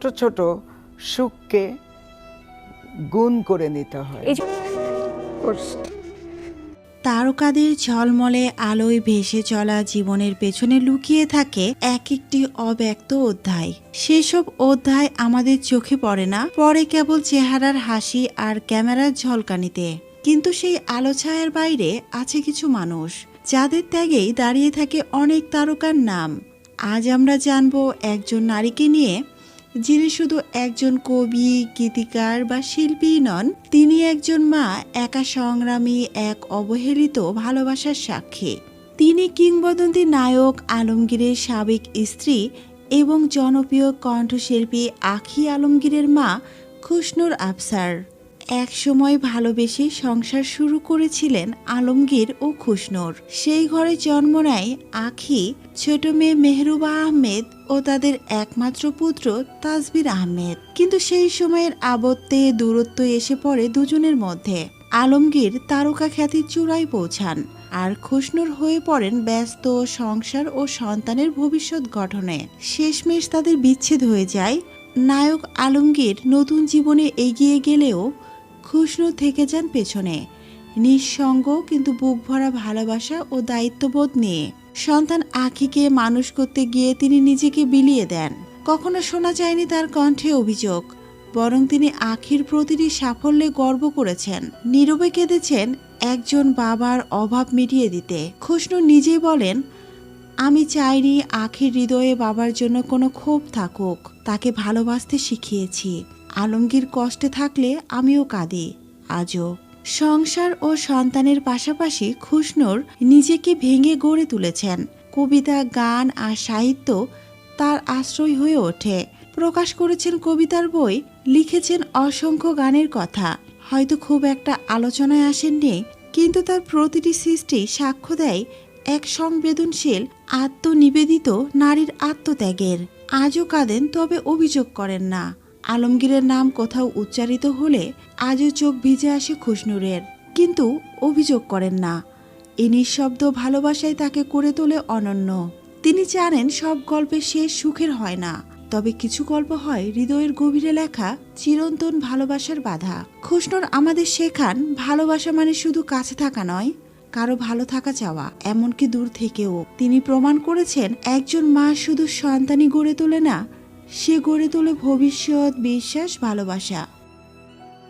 ছোট ছোট সুখকে গুণ করে নিতে হয়। তারকাদের ঝলমলে আলোয় ভেসে চলা জীবনের পেছনে লুকিয়ে থাকে এক একটি অব্যক্ত অধ্যায়। সেসব অধ্যায় আমাদের চোখে পড়ে না পরে কেবল চেহারার হাসি আর ক্যামেরার ঝলকানিতে। কিন্তু সেই আলো ছায়ার বাইরে আছে কিছু মানুষ যাদের ত্যাগেই দাঁড়িয়ে থাকে অনেক তারকার নাম। আজ আমরা জানব একজন নারীকে নিয়ে যিনি শুধু একজন কবি, গীতিকার বা শিল্পী নন, তিনি একজন মা, একা সংগ্রামী, এক অবহেলিত ভালোবাসার সাক্ষী। তিনি কিংবদন্তি নায়ক, আলমগীরের সাবেক স্ত্রী এবং জনপ্রিয় কণ্ঠশিল্পী আখি আলমগীরের মা খুশনুর আফসার। এক সময় ভালোবেসে সংসার শুরু করেছিলেন আলমগীর ও খুশনুর। সেই ঘরে জন্ম নেয় আখি, ছোট মেয়ে মেহরুবা আহমেদ ও তাদের একমাত্র পুত্র তাজবির আহমেদ। কিন্তু সেই সময়ের আবত্তে দূরত্ব এসে পড়ে দুজনের মধ্যে। আলমগীর তারকা খ্যাতির চূড়ায় পৌঁছান আর খুশনুর হয়ে পড়েন ব্যস্ত সংসার ও সন্তানের ভবিষ্যৎ গঠনে। শেষমেশ তাদের বিচ্ছেদ হয়ে যায়। নায়ক আলমগীর নতুন জীবনে এগিয়ে গেলেও খুশনু থেকে যান পেছনে। নিঃসঙ্গ কিন্তু বুক ভরা ভালোবাসা ও দায়িত্ববোধ নিয়ে। সন্তান আখিকে মানুষ করতে গিয়ে তিনি নিজেকে বিলিয়ে দেন। কখনো শোনা যায়নি তার কণ্ঠে অভিযোগ, বরং তিনি আখির প্রতিটি সাফল্যে গর্ব করেছেন। নীরবে কেঁদেছেন একজন বাবার অভাব মিটিয়ে দিতে। খুশনু নিজেই বলেন, আমি চাইনি আখির হৃদয়ে বাবার জন্য কোনো ক্ষোভ থাকুক, তাকে ভালোবাসতে শিখিয়েছি। আলমগীর কষ্টে থাকলে আমিও কাঁদি। আজও সংসার ও সন্তানের পাশাপাশি খুশনুর নিজেকে ভেঙে গড়ে তুলেছেন। কবিতা, গান আর সাহিত্য তার আশ্রয় হয়ে ওঠে। প্রকাশ করেছেন কবিতার বই, লিখেছেন অসংখ্য গানের কথা। হয়তো খুব একটা আলোচনায় আসেননি, কিন্তু তার প্রতিটি সৃষ্টি সাক্ষ্য দেয় এক সংবেদনশীল, আত্মনিবেদিত নারীর আত্মত্যাগের। আজও কাঁদেন, তবে অভিযোগ করেন না। আলমগীরের নাম কোথাও উচ্চারিত হলে আজও চোখ ভিজে আসে খুশনুরের। কিন্তু অভিযোগ করেন না। এই নিঃশব্দ ভালোবাসায় তাকে করে তোলে অনন্য। তিনি জানেন সব গল্পের শেষ সুখের হয় না। তবে কিছু গল্প হয় হৃদয়ের গভীরে লেখা চিরন্তন ভালোবাসার বাধা। খুশনুর আমাদের শেখান, ভালোবাসা মানে শুধু কাছে থাকা নয়, কারও ভালো থাকা চাওয়া, এমনকি দূর থেকেও। তিনি প্রমাণ করেছেন, একজন মা শুধু সন্তানই গড়ে তোলে না সে গড়ে তোলে ভবিষ্যৎ বিশ্বাস ভালোবাসা।